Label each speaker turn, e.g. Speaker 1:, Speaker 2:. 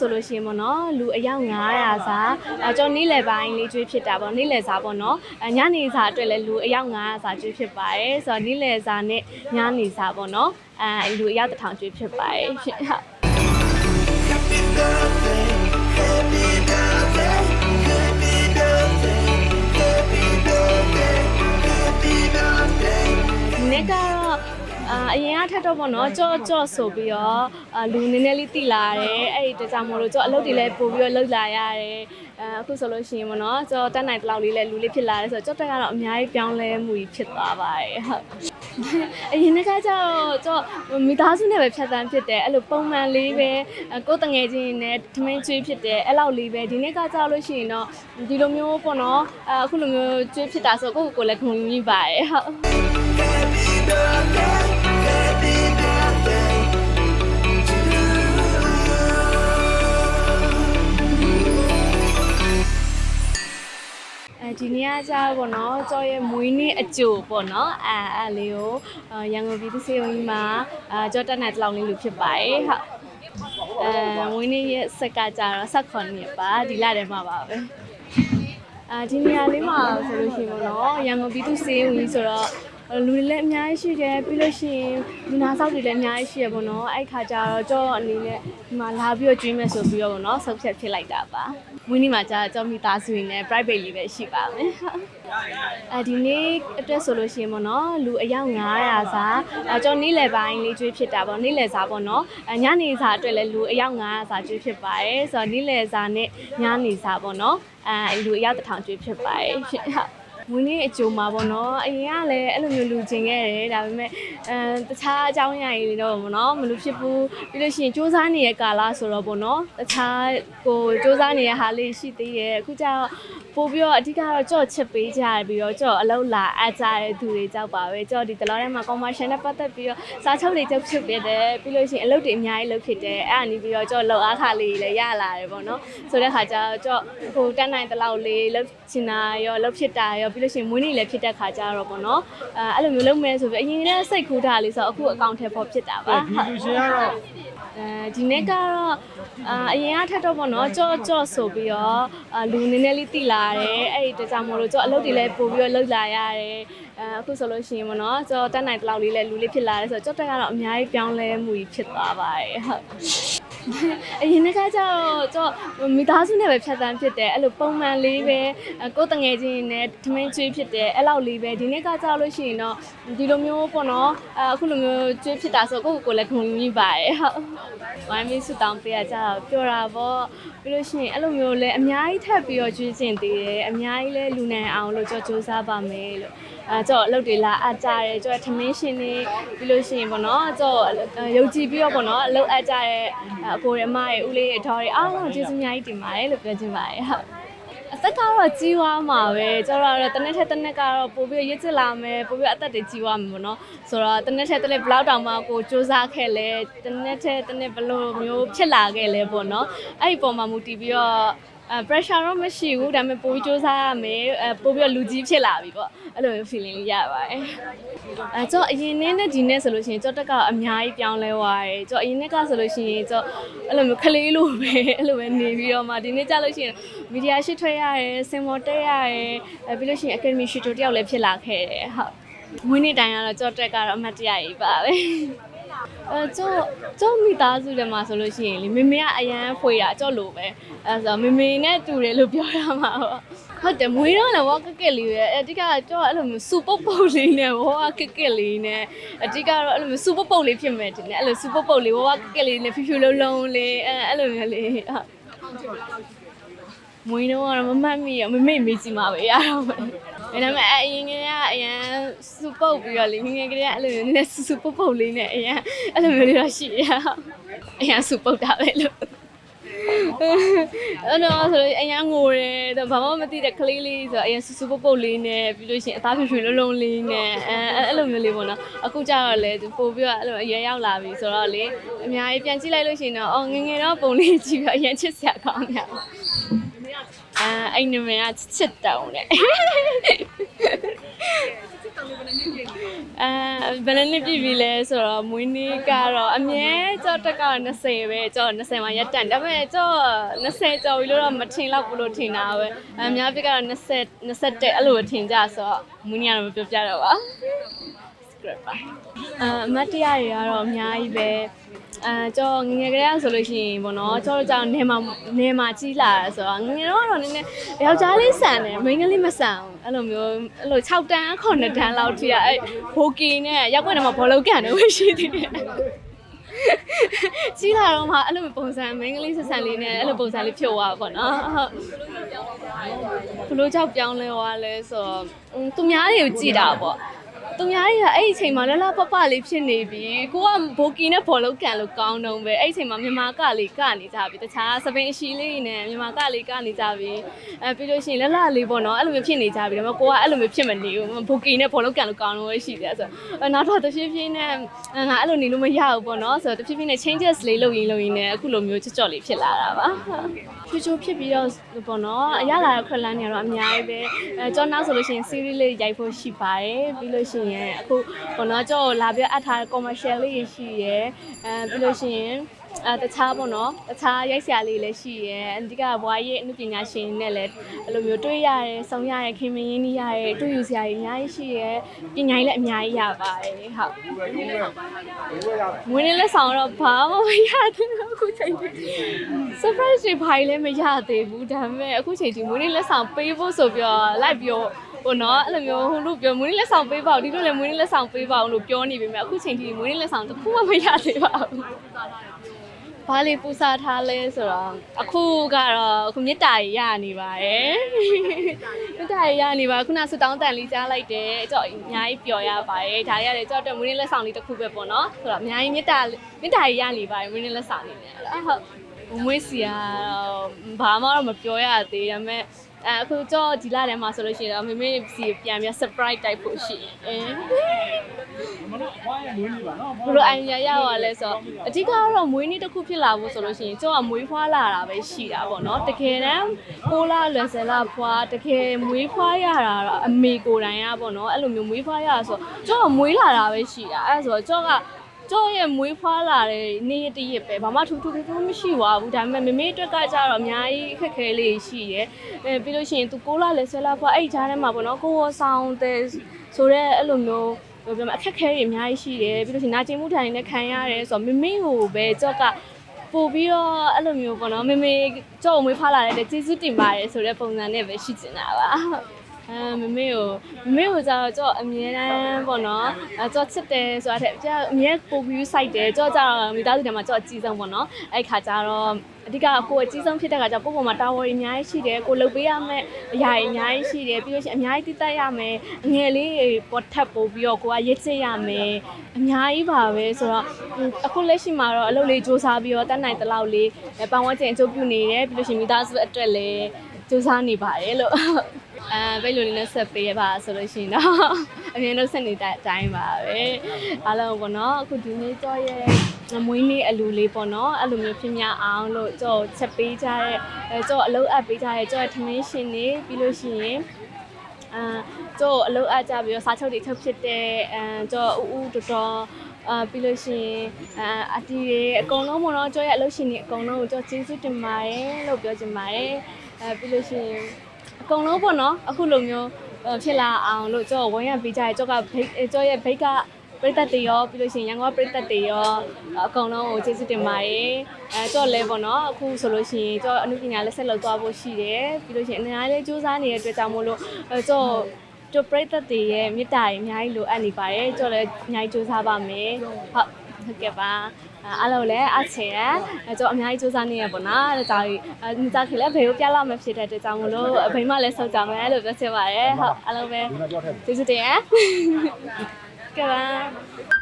Speaker 1: အတွက်ဆိုလို့ရှိရင်ပေါ့နော်လူအယောက်900စာအဲကျွန်တော်နေ့လယ်ပိုင်းလေးကျွေးဖြစ်တာပေါ့နေ့လယ်စာပေါ့နော်အဲညနေစာအတွက်လည်းလူအယောက်900စာကျွေးဖြစ်ပါတယ်ဆိုတော့နေ့လယ်စာနဲ့ညနေစာပေါ့နော်အဲလူအယောက်1000ကျွေးဖြစ်ပါတယ်ရှင်ဟုတ် အာအရင်ကထက်တော့ပေါ့နော်ကြော့ကြော့ဆိုပြီးတော့အာလူနည်းနည်းလေးတိလာတယ်အဲ့ဒီတကြောင်မို့လို့ကြော့အလုပ်တွေလည်းပို့ပြီးတော့လုပ်လာရတယ်အဲအခုဆိုလို့ရှိရင်ပေါ့နော်ကြော့တက်နိုင်တလောက်လေးလည်းလူလေးဖြစ်လာတယ်ဆိုတော့ကြော့တက်ကတော့အများကြီးပြောင်းလဲမှုကြီးဖြစ်သွားပါတယ်ဟုတ်အရင်ကကျတော့ကြော့မိသားစုနဲ့ပဲဖြတ်သန်းဖြစ်တယ်အဲ့လိုပုံမှန်လေးပဲကိုယ်တငယ်ချင်းနဲ့ထမင်းကျွေးဖြစ်တယ်အဲ့လောက်လေးပဲဒီနေ့ကကြောက်လို့ရှိရင်တော့ဒီလိုမျိုးပေါ့နော်အခုလိုမျိုးကျွေးဖြစ်တာဆိုကိုယ့်ကိုယ်ကိုလည်းခုံယူမိပါတယ်ဟုတ် ကကြာပေါ့နော်ကျော်ရဲ့မွေးနေ့အကြိုပေါ့နော်အဲအဲလေးကိုအာရန်ကုန်ပြည်သူ့စေယုံကြီးမှာအာကျော်တက်နိုင်တလောင်လေးလူဖြစ်ပါတယ်ဟုတ်အဲမွေးနေ့ရဲ့ဆက်ကကြာတော့16နှစ်ပါဒီလထဲမှာပါပဲအာဒီနေရာလေးမှာဆိုလို့ရှိရင်ပေါ့နော်ရန်ကုန်ပြည်သူ့စေယုံကြီးဆိုတော့ လူတွေလည်းအများကြီးရှိတယ်ပြီးလို့ရှိရင်လူနာဆောက်တွေလည်းအများကြီးရှိရပေါ့နော်အဲ့ခါကျတော့ကြောအနေနဲ့ဒီမှာလာပြီးတော့ကျွေးမယ်ဆိုပြီးတော့ပေါ့နော်ဆုတ်ဖြတ်ဖြစ်လိုက်တာပါဝင်းဒီမှာကျတော့ကြောမိသားစုရင်းနဲ့ private လေးပဲရှိပါမယ်အဲဒီနေ့အတွက်ဆိုလို့ရှိရင်ပေါ့နော်လူအယောက်900စာအဲကျွန်တော်နေ့လယ်ပိုင်းလေးကျွေးဖြစ်တာပေါ့နေ့လယ်စာပေါ့နော်အဲညနေစာအတွက်လည်းလူအယောက်900စာကျွေးဖြစ်ပါတယ်ဆိုတော့နေ့လယ်စာနဲ့ညနေစာပေါ့နော်အဲလူအယောက်1000ကျွေးဖြစ်ပါတယ်ရှင်ဟုတ် မွေးနေ့အကြိုမှာပေါ့နော်အရင်ကလည်းအဲ့လိုမျိုးလူကျင်ခဲ့တယ်ဒါပေမဲ့အဲတခြားအကြောင်းအရာတွေတော့ပေါ့နော်မလို့ဖြစ်ဘူးပြီးလို့ရှိရင်စူးစမ်းနေတဲ့ကာလဆိုတော့ပေါ့နော်တခြားကိုစူးစမ်းနေတဲ့ဟာလေးရှိသေးတယ်အခုကျတော့ပို့ပြီးတော့အဓိကတော့ကြော့ချစ်ပေးကြရပြီးတော့ကြော့အလုပ်လာအပ်ကြတဲ့သူတွေကြောက်ပါပဲကြော့ဒီတလောထဲမှာ commercial နဲ့ပတ်သက်ပြီးတော့စားချုပ်တွေကြောက်ဖြစ်ဖြစ်တယ်ပြီးလို့ရှိရင်အလုပ်တွေအများကြီးလုပ်ဖြစ်တယ်အဲ့ဒါနေပြီးတော့ကြော့လောက်အားခါလေးလည်းရလာတယ်ပေါ့နော်ဆိုတဲ့ခါကျတော့ကြော့ဟိုတက်နိုင်တလောက်လေးလုပ်ချင်တာရောလုပ်ဖြစ်တာရောပြီးလို့ရှိရင်မွေးနေ့လည်းဖြစ်တဲ့ခါကျတော့ပေါ့နော်အဲအဲ့လိုမျိုးလုပ်မယ်ဆိုပြီးအရင်ကတည်းကစိတ်ကူးတာလေးဆိုတော့အခုအကောင့်ထဲပေါ်ဖြစ်တာပါ
Speaker 2: ဒီလူရှင်ကတော့
Speaker 1: အဲဒီနေ့ကတော့အာအရင်ကထက်တော့ပေါ့နော်ကြော့ကြော့ဆိုပြီးတော့အာလူနည်းနည်းလေးတိလာတယ်အဲ့ဒီတကြောင်မို့လို့ကြော့အလုပ်တွေလည်းပို့ပြီးတော့လုပ်လာရတယ်အဲအခုဆိုလို့ရှိရင်ပေါ့နော်ကြော့တက်နိုင်တလောက်လေးလည်းလူလေးဖြစ်လာတယ်ဆိုတော့ကြော့တက်ကတော့အများကြီးပြောင်းလဲမှုကြီးဖြစ်သွားပါတယ်ဟုတ် အရင်ကကျတော့ကြော့မိသားစုနဲ့ပဲဖြတ်သန်းဖြစ်တယ်အဲ့လိုပုံမှန်လေးပဲကိုယ်တငယ်ချင်းနဲ့ထမင်းကျွေးဖြစ်တယ်အဲ့လောက်လေးပဲဒီနေ့ကကြောက်လို့ရှိရင်တော့ဒီလိုမျိုးပေါ့နော်အခုလိုမျိုးကျွေးဖြစ်တာဆိုကိုယ့်ကိုယ်ကိုလည်းခုံယူမိပါတယ်ဟုတ်ဝိုင်းပြီးဆူတောင်းပေးရကြတော့ပျော်တာပေါ့ပြီးလို့ရှိရင်အဲ့လိုမျိုးလဲအများကြီးထပ်ပြီးတော့ကျွေးကျင်သေးတယ်အများကြီးလဲလူနိုင်အောင်လို့ကြောစူးစမ်းပါမယ်လို့အဲကြောအလုပ်တွေလာအပ်ကြတယ်ကြောထမင်းရှင်နေပြီးလို့ရှိရင်ပေါ့နော်ကြောယုံကြည်ပြီးတော့ပေါ့နော်အလုပ်အပ်ကြတဲ့အကိုရအမရဲ့ဦးလေးရဲ့ထော်တွေအားလုံးကျေးဇူးအများကြီးတင်ပါတယ်လို့ပြောချင်ပါတယ်ဟုတ်အသက်ကတော့ကြီးွားမှာပဲကျတော့တော့တနက်ထက်တနက်ကတော့ပို့ပြီးရစ်ချလာမယ်ပို့ပြီးအသက်တွေကြီးွားမှာပေါ့နော်ဆိုတော့တနက်ထက်တနက်ဘလောက်တောင်မှကိုစူးစမ်းခဲ့လဲတနက်ထက်တနက်ဘလို့မျိုးဖြစ်လာခဲ့လဲပေါ့နော်အဲ့ဒီပုံမှာမူတည်ပြီးတော့ အဲ pressure တော့မရှိဘူးဒါပေမဲ့ပိုပြီးစူးစမ်းရမယ်အဲပိုပြီးတော့လူကြီးဖြစ်လာပြီပေါ့အဲ့လိုမျိုး feeling လေးရပါတယ်အဲကျော်အရင်နဲ့ဒီနဲ့ဆိုလို့ရှိရင်ကျော်တက်ကအများကြီးပြောင်းလဲသွားတယ်ကျော်အရင်နဲ့ကဆိုလို့ရှိရင်ကျော်အဲ့လိုမျိုးခလေးလိုပဲအဲ့လိုပဲနေပြီးတော့မှဒီနေ့ကြလို့ရှိရင်မီဒီယာရှိထွက်ရတယ်စင်မော်တက်ရတယ်အဲပြီးလို့ရှိရင် academy ရှိတိုတယောက်လည်းဖြစ်လာခဲ့တယ်ဟုတ်မွေးနေ့တိုင်းကတော့ကျော်တက်ကတော့အမှတ်တရကြီးပါပဲ အဲကျော်ကျော်မိသားစုတွေမှာဆိုလို့ရှိရင်လေမေမေကအရန်ဖွေတာကျော်လိုပဲအဲဆိုတော့မေမေနဲ့တူတယ်လို့ပြောရမှာပေါ့ဟုတ်တယ်မွေးတော့လည်းဝါကက်ကက်လေးပဲအဓိကတော့အဲ့လိုမျိုးစူပုတ်ပုတ်လေးနဲ့ဝါကက်ကက်လေးနဲ့အဓိကတော့အဲ့လိုမျိုးစူပုတ်ပုတ်လေးဖြစ်မယ်တင်တယ်အဲ့လိုစူပုတ်ပုတ်လေးဝါကက်ကက်လေးနဲ့ဖြူဖြူလုံးလုံးလေးအဲအဲ့လိုမျိုးလေးဟုတ်မွေးတော့ကတော့မမှတ်မိရမမေ့မေ့ကြည့်မှာပဲရတော့မယ် ဒါပေမဲ့အရင်ကကအရန်စူပုတ်ပြီးတော့လေငငယ်ကလေးကအဲ့လိုမျိုးနည်းနည်းစူပုတ်ပုတ်လေးနဲ့အရန်အဲ့လိုမျိုးလေးတော့ရှိရအရန်စူပုတ်တာပဲလို့အဲ့တော့ဆိုတော့အရန်ငိုတယ်တော့ဘာမှမသိတဲ့ကလေးလေးဆိုတော့အရန်ဆူဆူပုတ်ပုတ်လေးနဲ့ပြီးလို့ရှိရင်အသားဖြူဖြူလုံးလုံးလေးနဲ့အဲအဲ့လိုမျိုးလေးပေါ့နော်အခုကျတော့လေပို့ပြီးတော့အဲ့လိုအရန်ရောက်လာပြီဆိုတော့လေအများကြီးပြန်ကြည့်လိုက်လို့ရှိရင်တော့အော်ငယ်ငယ်တော့ပုံလေးကြည့်ပြီးအရန်ချစ်စရာကောင်းတယ် အဲအဲ့နမကချစ်တောင်းတယ်အဲဘယ်နှစ်နှစ်ပြည့်ပြီလဲဆိုတော့မွေးနေ့ကတော့အမြဲကြော့တက်က20ပဲကြော့20မှာရက်တန်ဒါပေမဲ့ကြော့20ကြော်ပြီလို့တော့မထင်တော့ဘူးလို့ထင်တာပဲအများပြကတော့20 21အဲ့လိုပဲထင်ကြဆိုတော့မွေးနေ့ကတော့မပြောပြတော့ပါ script ပါအအမတ်တရားတွေကတော့အများကြီးပဲ အဲကြောငယ်ငယ်ကလေးဆိုလို့ရှိရင်ပေါ့နော်ကြောတို့ကြောင့်နေမှာနေမှာကြီးလာတာဆိုတော့ငယ်ငယ်တော့တော့နည်းနည်းယောက်ျားလေးဆန်တယ်မိန်းကလေးမဆန်ဘူးအဲ့လိုမျိုးအဲ့လို6တန်း9တန်းလောက်ထိရအဲ့ဘိုကီနဲ့ရောက်ွက်နေမှာဘောလုံးကန်တယ်ဝရှိသေးတယ်ကြီးလာတော့မှအဲ့လိုပုံစံမိန်းကလေးဆန်ဆန်လေးနဲ့အဲ့လိုပုံစံလေးဖြုတ်သွားပါတော့ဟုတ်ဘလို့ကြောက်ပြောင်းလဲသွားလဲဆိုတော့သူများတွေကိုကြည်တာပေါ့ သူများတွေကအဲ့ဒီအချိန်မှာလလပပလေးဖြစ်နေပြီကိုကဘိုကီနဲ့ဘောလုံးကန်လို့ကောင်းတော့ပဲအဲ့ဒီအချိန်မှာမြန်မာကလေးကနေကြပြီတခြားစပင်အရှိလေးနဲ့မြန်မာကလေးကနေကြပြီအဲပြီးလို့ရှိရင်လလလေးပေါ့နော်အဲ့လိုမျိုးဖြစ်နေကြပြီဒါပေမဲ့ကိုကအဲ့လိုမျိုးဖြစ်မနေဘူးဘိုကီနဲ့ဘောလုံးကန်လို့ကောင်းလို့ရှိတယ်ဆိုတော့နောက်တော့တဖြည်းဖြည်းနဲ့ငါအဲ့လိုနေလို့မရဘူးပေါ့နော်ဆိုတော့တဖြည်းဖြည်းနဲ့ changes လေးလုပ်ရင်းလုပ်ရင်းနဲ့အခုလိုမျိုးချော့ချော့လေးဖြစ်လာတာပါ ချူချူဖြစ်ပြီးတော့ပေါ့နော်အရလာတဲ့ခွက်လန်းတွေကတော့အများကြီးပဲအဲကျောင်းနောက်ဆိုလို့ရှိရင် series လေးရိုက်ဖို့ရှိပါတယ်ပြီးလို့ရှိရင်အခုပေါ့နော်ကျောင်းကိုလာပြီးအပ်ထားတဲ့ commercial လေးတွေရှိရယ်အဲပြီးလို့ရှိရင် အဲတခြားပေါ့နော်တခြားရိုက်ဆရာလေးလည်းရှိရယ်အဓိကဘွားရေးအမှုပညာရှင်နဲ့လည်းအဲ့လိုမျိုးတွေ့ရတယ်ဆုံရရခင်မင်းရင်းနှီးရရတွေ့ယူဆရာကြီးအများကြီးရှိရယ်ပညာရေးလည်းအများကြီးရပါတယ်ဟုတ်မွေးနေ့လက်ဆောင်တော့ဘာမှမရသေးဘူးအခုချိန်ထိ surprise တွေဘာလည်းမရသေးဘူးဒါပေမဲ့အခုချိန်ထိမွေးနေ့လက်ဆောင်ပေးဖို့ဆိုပြီးတော့လိုက်ပြီးတော့ဟိုနော်အဲ့လိုမျိုးဟိုလိုပြောမွေးနေ့လက်ဆောင်ပေးပါဦးဒီလိုလည်းမွေးနေ့လက်ဆောင်ပေးပါဦးလို့ပြောနေပေမဲ့အခုချိန်ထိမွေးနေ့လက်ဆောင်တစ်ခုမှမရသေးပါဘူး ဘာလေးပူစားထားလဲဆိုတော့အခုကတော့အခုမြစ်တာကြီးရနေပါတယ်မြစ်တာကြီးရနေပါခုနဆူတောင်းတန်လေးကြားလိုက်တယ်ကြောက်အများကြီးပျော်ရပါတယ်ဒါရတယ်ကြောက်တဲ့မွေးနေ့လက်ဆောင်လေးတစ်ခုပဲပေါ့နော်ဆိုတော့အများကြီးမြစ်တာမြစ်တာကြီးရနေပါတယ်မွေးနေ့လက်ဆောင်လေးနဲ့အဲ့ဟုတ်မွေးစီကတော့ဘာမှတော့မပြောရသေးဒါပေမဲ့ အဲအခုကြောဒီလာထဲမှာဆိုလို့ရှိရင်တော့မမေစီပြန်ပြီး surprise တိုက်ဖို့ရှိရင်အဲ
Speaker 2: မနော်အဖွားရဲ့မွေးနေ့ပါနော်
Speaker 1: ဘလိုအိုင်ရရပါလဲဆိုတော့အဓိကကတော့မွေးနေ့တစ်ခုဖြစ်လာဖို့ဆိုလို့ရှိရင်ကျောင်းကမွေးဖွားလာတာပဲရှိတာပေါ့နော်တကယ်တမ်းကိုလာလွယ်စလာဖွားတကယ်မွေးဖွားရတာတော့အမေကိုယ်တိုင်ရပေါ့နော်အဲ့လိုမျိုးမွေးဖွားရတာဆိုတော့ကျောင်းကမွေးလာတာပဲရှိတာအဲ့ဒါဆိုတော့ကျောင်းက ကျော်ရဲ့မွေးဖွားလာတဲ့နေ့ရက်တစ်ရက်ပဲဘာမှထူးထူးထူးထူးမရှိပါဘူးဒါပေမဲ့မမေအတွက်ကကြတော့အများကြီးခက်ခဲလေးရှိတယ်အဲပြီးလို့ရှိရင်သူကိုလာလဲဆွဲလာဖွားအဲ့ကြားထဲမှာပေါ့နော်ကိုဝဆောင်တဲ့ဆိုတော့အဲ့လိုမျိုးဘယ်ပြောမလဲအခက်ခဲတွေအများကြီးရှိတယ်ပြီးလို့ရှိရင်နာကျင်မှုထိုင်နဲ့ခံရတယ်ဆိုတော့မမေကိုပဲကျောက်ကပို့ပြီးတော့အဲ့လိုမျိုးပေါ့နော်မမေကြောက်မွေးဖွားလာတဲ့ကျေးဇူးတင်ပါတယ်ဆိုတဲ့ပုံစံနဲ့ပဲရှိနေတာပါ အဲမမေကိုမမေကိုကြတော့ကြော့အမြဲတမ်းပေါ့နော်အဲကြော့ချစ်တယ်ဆိုတာတဲ့ကြော့အမြဲပို့ပြီးစိုက်တယ်ကြော့ကြတော့မိသားစုထဲမှာကြော့အကြီးဆုံးပေါ့နော်အဲ့ခါကျတော့အဓိကကိုယ်အကြီးဆုံးဖြစ်တဲ့ခါကျပို့ပေါ်မှာတာဝန်တွေအများကြီးရှိတယ်ကိုလုပ်ပေးရမယ့်အရာတွေအများကြီးရှိတယ်ပြီးလို့ရှိရင်အများကြီးတည်တတ်ရမယ်အငယ်လေးတွေပေါ်ထပ်ပို့ပြီးတော့ကိုကရစ်စစ်ရမယ်အများကြီးပါပဲဆိုတော့အခုလက်ရှိမှာတော့အလုပ်လေးစူးစမ်းပြီးတော့တတ်နိုင်တဲ့လောက်လေးပန်ဝန်းကျင်အကျိုးပြုနေတယ်ပြီးလို့ရှိရင်မိသားစုအတွက်လည်းစူးစမ်းနေပါတယ်လို့အဲဘိတ်လိုလေးနဲ့ဆက်ပေးရပါဆိုလို့ရှိရင်တော့အမြင်တော့ဆက်နေတဲ့အတိုင်းပါပဲအားလုံးပေါ့နော်အခုဒီနေ့ကြောရဲ့မွေးနေ့အလူလေးပေါ့နော်အဲ့လိုမျိုးဖြစ်များအောင်လို့ကြောချက်ပေးကြတဲ့အဲကြောအလုပ်အပ်ပေးကြတဲ့ကြောရဲ့ထမင်းရှင်နေပြီးလို့ရှိရင်အာကြောအလုပ်အပ်ကြပြီးတော့စားချုပ်တွေချုပ်ဖြစ်တဲ့အဲကြောဥဥတော်တော်အာပြီးလို့ရှိရင်အာအတီတွေအကုန်လုံးပေါ့နော်ကြောရဲ့အလုပ်ရှင်တွေအကုန်လုံးကိုကြောကျေးဇူးတင်ပါတယ်လို့ပြောချင်ပါတယ်အဲပြီးလို့ရှိရင်အ ကုန်လုံးပေါ့နော်အခုလိုမျိုးဟိုဖြစ်လာအောင်လို့ကြောဝန်းရပေးကြရဲကြောကဘိတ်အဲကြောရဲ့ဘိတ်ကပရိသတ်တွေရောပြီးလို့ရှိရင်ရန်ကုန်ကပရိသတ်တွေရောအကုန်လုံးကိုကျေးဇူးတင်ပါတယ်အဲကြောလဲပေါ့နော်အခုဆိုလို့ရှိရင်ကြောအမှုပညာလက်ဆက်လုပ်သွားဖို့ရှိတယ်ပြီးလို့ရှိရင်အများကြီးလေးစူးစမ်းနေတဲ့အတွက်ကြောင့်မို့လို့အဲကြောကြောပရိသတ်တွေရဲ့မေတ္တာတွေအများကြီးလိုအပ်နေပါတယ်ကြောလည်းအများကြီးစူးစမ်းပါမယ်ဟုတ်ဟုတ်ကဲ့ပါ အားလုံးလည်းအချေရအဲကြောအများကြီးစူးစမ်းနေရပေါ့နော်ဒါကြောင့်အဲမိသားစုလည်းဘေကိုပြလာမဖြစ်တဲ့အတွက်ကြောင့်မလို့အဖိမလည်းဆုတ်ကြမယ်လို့ပြောချင်ပါတယ်ဟုတ်အားလုံးပဲကျေးဇူးတင်ရကဲပါ